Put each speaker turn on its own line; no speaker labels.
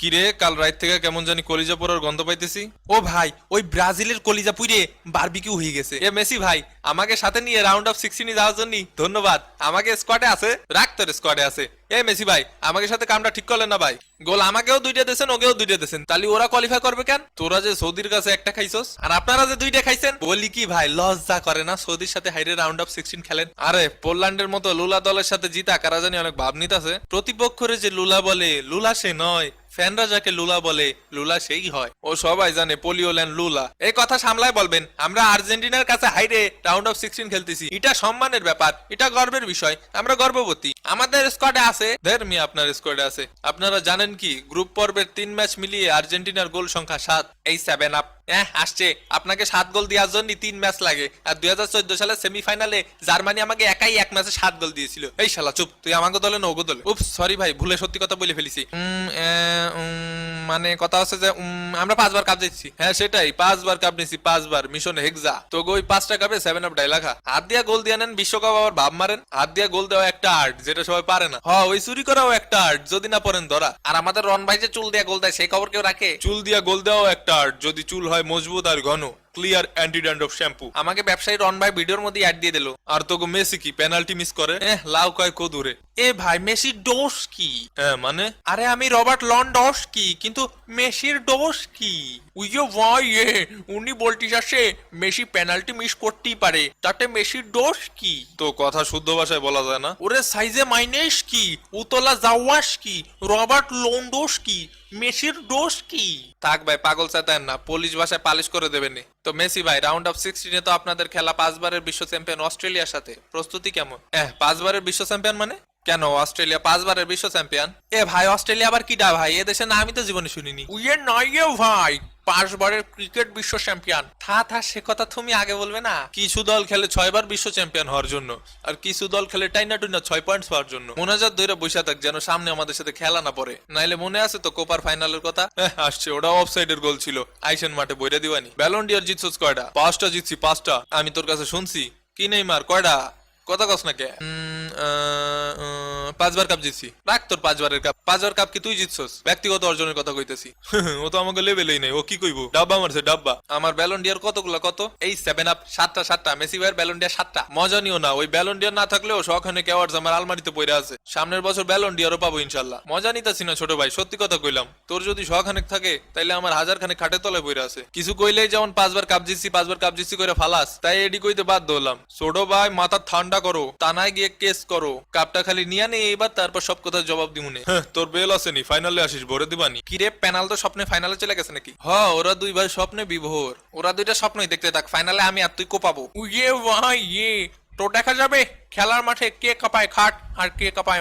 কিরে, কাল রাত থেকে কেমন জানি কলিজা পোড়ার গন্ধ পাইতেছি?
ও ভাই, ওই ব্রাজিলের কলিজা পুইরে বারবিকিউ হয়ে গেছে।
এ মেসি ভাই, আমাকে সাথে নিয়ে রাউন্ড অফ সিক্সটিনে যাওয়ার জন্য ধন্যবাদ। আমাকে স্কোয়াডে আছে, রাখ তোর স্কোয়াডে আছে। এ মেসি ভাই, আমাকে সাথে কামটা ঠিক করলেন না ভাই। গোল আমাকেও দুইটা দেন ওকেও দুইটা দেন তাহলে ওরা কোয়ালিফাই করবে কেন? তোরা যে সৌদির কাছে একটা খাইছস, আর আপনারা যে দুইটা খাইছেন? বলি কি ভাই, লজ্জা করে না? সৌদির সাথে হাইরে রাউন্ড অফ সিক্সটিন খেলেন। আরে, পোল্যান্ডের মতো লুলা দলের সাথে জিতা কারা জানি অনেক ভাব নিতাছে। প্রতিপক্ষরে যে লুলা বলে, লুলা সে নয়। ফ্যানরা যাকে লুলা বলে, লুলা সেই হয়। ও সবাই জানে পোলিও ল্যান্ড লুলা। এই কথা সামলায় বলবেন, আমরা আর্জেন্টিনার কাছে হাইরে রাউন্ড অফ সিক্সটিন খেলতেছি। এটা সম্মানের ব্যাপার, এটা গর্বের বিষয়, আমরা গর্ববতী। আমাদের স্কোয়াডে আছে, ধের মি আপনার স্কোয়াডে আছে। আপনারা জানেন কি গ্রুপ পর্বের তিন ম্যাচ মিলিয়ে আর্জেন্টিনার গোল সংখ্যা সাত, এই সেভেন আপ হ্যাঁ আসছে। আপনাকে সাত গোল দেওয়ার জন্য তিন ম্যাচ লাগে। আর দুই হাজার চোদ্দ সালের সেমিফাইনালে জার্মানি আমাকে একাই এক ম্যাচে সাত গোল দিয়েছিল। এই শালা, চুপ। তুই আমাকে দলে নগো দলে। সরি ভাই, ভুলে সত্যি কথা বলে মানে কথা হচ্ছে যে আমরা পাঁচবার কাপ দিচ্ছি হ্যাঁ সেটাই। পাঁচবার কাপ পাঁচবার। Mission hexa. তো ওই পাঁচটা কাপে সেভেন আপ ডাইলাখা। হাত দিয়া গোল দিয়ে নেন, বিশ্বকাপ আবার ভাব মারেন। হাত দিয়া গোল দেওয়া একটা আর্ট যেটা সবাই পারে না। হ, ওই চুরি করাও একটা আর্ট যদি না পড়েন ধরা। আর আমাদের রন ভাই যে চুল দিয়া গোল দেয়, সেই খবর কেউ রাখে? চুল দিয়া গোল দেওয়াও একটা আর্ট যদি চুল হয় মজবুত আর ঘন। ক্লিয়ার অ্যান্টি ড্যান্ড্রফ শ্যাম্পু আমাকে ব্যবসায়ী রন ভাই ভিডিওর মধ্যে অ্যাড দিয়ে দিল। আর তোকে মেসি কি পেনাল্টি মিস করে? এহ লাউ কয় কো দূরে
এ ভাই মেসির ডোস কি?
হ্যাঁ মানে?
আরে আমি রবার্ট লন ডোস কি কিন্তু মেসির ডোস কি? উইও ভাই এ? উনি বলতেছে মেসি পেনাল্টি মিস করতেই পারে তাতে মেসির ডোস কি?
তো কথা শুদ্ধ ভাষায় বলা যায় না।
ওরে সাইজে মাইনেস কি? উতলা জাওয়াস কি? রবার্ট লোন্ডোস কি? মেসির ডোস কি?
থাক ভাই পাগল চাতেন না পুলিশ ভাষায় পালিশ করে দেবেন তো মেসি ভাই রাউন্ড অফ সিক্সটিনে তো আপনাদের খেলা পাঁচবারের বিশ্ব চ্যাম্পিয়ন অস্ট্রেলিয়ার সাথে। প্রস্তুতি কেমন? হ্যাঁ পাঁচবারের বিশ্ব চ্যাম্পিয়ন মানে? কেন অস্ট্রেলিয়া পাঁচবারের বিশ্ব চ্যাম্পিয়ন?
এ ভাই অস্ট্রেলিয়া আবার কিডা ভাই? এ দেশে না আমি তো জীবনে শুনিনি। উইয়ে নয় ভাই পাঁচবারের ক্রিকেট বিশ্ব চ্যাম্পিয়ন। থা থা সে কথা তুমি আগে বলবে না।
কিছু দল খেলে ছয়বার বিশ্ব চ্যাম্পিয়ন হওয়ার জন্য আর কিছু দল খেলে টাইনা টুইনা ছয় পয়েন্ট পাওয়ার জন্য। মোনাজাত দইরা বসে থাক যেন সামনে আমাদের সাথে খেলা না পড়ে। নাইলে মনে আছে তো কোপার ফাইনালের কথা? আসছে ওটা অফ সাইডের গোল ছিল। আইসেন মাঠে বইরা দিবানি ব্যালন্ডিয়ার জিতছস কয়টা পাঁচটা জিতছি পাঁচটা। আমি তোর কাছে শুনছি কি নেই মার কয়টা? কথা কস না কে? পাঁচবার কাপ জিতছি। রাখ তোর পাঁচবারের কাপ পাঁচবার কাপ কি তুই জিতছস? ব্যক্তিগত অর্জনের কথা কইতেছি। ও তো আমাকে লেভেলেই নেই। ও কি কইবো? ডাব্বা মারছে, ডাব্বা। আমার ব্যালন্ডিয়ার কতগুলো, কত? এই সেভেন আপ সাতটা সাতটা। মেসি ভাইয়ের ব্যালন্ডিয়ার সাতটা। মজা নিও না, ওই ব্যালন্ডিয়ার না থাকলেও শখানে কেওয়ার্স আমার আলমারিতে পড়ে আছে। সামনের বছর ব্যালন্ডিয়ারও পাবো ইনশাল্লাহ। মজা নিতেছি না ছোট ভাই, সত্যি কথা কইলাম। তোর যদি শখানেক থাকে, তাইলে আমার হাজার খানে খাটের তলায় পড়ে আছে। কিছু কইলেই যেমন পাঁচবার কাপ জিতছি, পাঁচবার কাপ জিতছি করে ফালাস, তাই এডি কইতে বাধ্য হলাম। ছোট ভাই, মাথা ঠান্ডা করো, তানায় গিয়ে কেস করো। কাপটা খালি নিয়ে নে এবার তারপর সব কথা জবাব দিমুনে হ্যাঁ, তোর বেল আসেনি ফাইনালে আসিস ভরে দিবানি।
কিরে প্যানাল তো স্বপ্নে ফাইনালে চলে গেছে নাকি?
হ ওরা দুই ভাই স্বপ্নে বিভোর।
ওরা দুইটা স্বপ্নই দেখতে থাক ফাইনালে আমি আর তুই কোপাবো। ইয়ে ভাই ইয়ে। তো দেখা যাবে খেলার মাঠে কে কাপায় খাট আর কে কাপায়